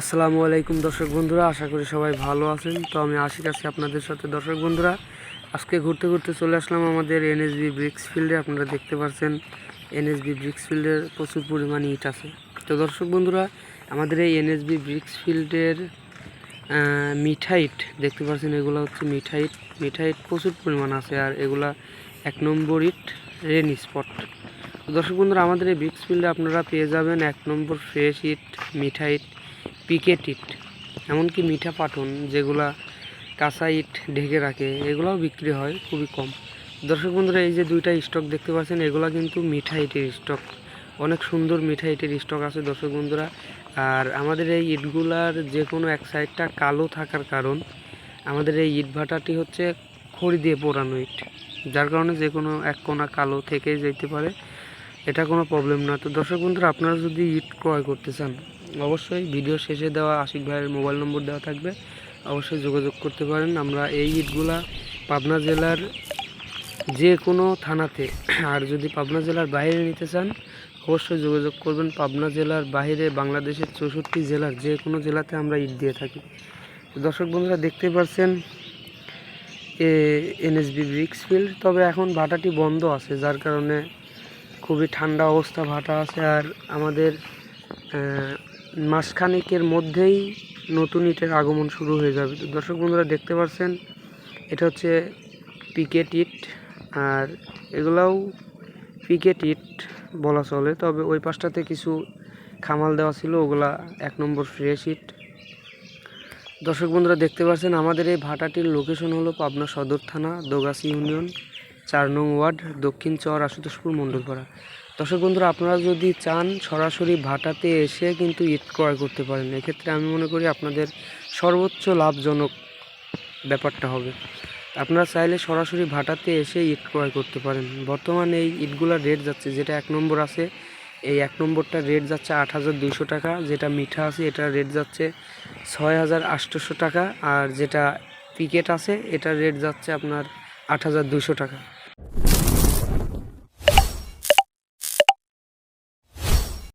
আসসালামু আলাইকুম দর্শক বন্ধুরা, আশা করি সবাই ভালো আছেন। তো আমি আশিক আছি আপনাদের সাথে। দর্শক বন্ধুরা, আজকে ঘুরতে ঘুরতে চলে আসলাম আমাদের এনএসবি ব্রিক্স ফিল্ডে। আপনারা দেখতে পাচ্ছেন এনএসবি ব্রিক্স ফিল্ডের প্রচুর পরিমাণে ইট আছে। তো দর্শক বন্ধুরা, আমাদের এই এনএসবি ব্রিক্স ফিল্ডের মিঠাইট দেখতে পাচ্ছেন এগুলো হচ্ছে মিঠাইট মিঠাইট প্রচুর পরিমাণ আছে আর এগুলা এক নম্বর ইট রেন স্পট দর্শক বন্ধুরা, আমাদের এই ব্রিক্স ফিল্ডে আপনারা পেয়ে যাবেন এক নম্বর ফ্রেশ ইট মিঠাইট পিকেট ইট এমনকি মিঠা পাটন যেগুলা কাঁচা ইট ঢেকে রাখে, এগুলাও বিক্রি হয় খুবই কম। দর্শক বন্ধুরা, এই যে দুইটা স্টক দেখতে পাচ্ছেন, এগুলা কিন্তু মিঠা ইটের স্টক। অনেক সুন্দর মিঠা ইটের স্টক আছে দর্শক বন্ধুরা। আর আমাদের এই ইটগুলার যে কোনো এক সাইডটা কালো থাকার কারণ, আমাদের এই ইট ভাটাটি হচ্ছে খড়ি দিয়ে পোড়ানো ইট, যার কারণে যে কোনো এক কোনা কালো থেকে যেতে পারে, এটা কোনো প্রবলেম না। তো দর্শক বন্ধুরা, আপনারা যদি ইট ক্রয় করতে চান অবশ্যই ভিডিও শেষে দেওয়া আশিক ভাইয়ের মোবাইল নম্বর দেওয়া থাকবে। অবশ্যই যোগাযোগ করতে পারেন। আমরা এই ইটগুলা পাবনা জেলার যে কোনো থানাতে। আর যদি পাবনা জেলার বাইরে নিতে চান, অবশ্যই যোগাযোগ করবেন পাবনা জেলার বাইরে বাংলাদেশের চৌষট্টি জেলার যে কোনো জেলাতে আমরা ইট দিয়ে থাকি। দর্শক বন্ধুরা দেখতে পাচ্ছেন এনএসবি ব্রিক্স ফিল্ড তবে এখন ভাটাটি বন্ধ আছে, যার কারণে খুবই ঠান্ডা অবস্থা ভাটা আছে। আর আমাদের মাসখানেকের মধ্যেই নতুন ইটের আগমন শুরু হয়ে যাবে। তো দর্শক বন্ধুরা, দেখতে পাচ্ছেন এটা হচ্ছে পিকেট ইট, আর এগুলাও পিকেট ইট বলা চলে। তবে ওই পাশটাতে কিছু খামাল দেওয়া ছিল, ওগুলা এক নম্বর ফ্রেশ ইট। দর্শক বন্ধুরা, দেখতে পাচ্ছেন আমাদের এই ভাটাটির লোকেশন হলো পাবনা সদর থানা, দোগাছি ইউনিয়ন, চার নং ওয়ার্ড, দক্ষিণ চর, আশুতোষপুর, মণ্ডলপাড়া। দর্শক বন্ধুরা, আপনারা যদি চান সরাসরি ভাটাতে এসে কিন্তু ইট ক্রয় করতে পারেন, এক্ষেত্রে আমি মনে করি আপনাদের সর্বোচ্চ লাভজনক ব্যাপারটা হবে। আপনারা চাইলে সরাসরি ভাটাতে এসে ইট ক্রয় করতে পারেন। বর্তমানে এই ইটগুলোর রেট যাচ্ছে, যেটা এক নম্বর আছে, এই এক নম্বরটা রেট যাচ্ছে আট হাজার দুইশো টাকা, যেটা মিঠা আছে এটা রেট যাচ্ছে ছয় হাজার আটশোশো টাকা, আর যেটা পিকেট আছে, এটার রেট যাচ্ছে আপনার আট হাজার দুইশো টাকা।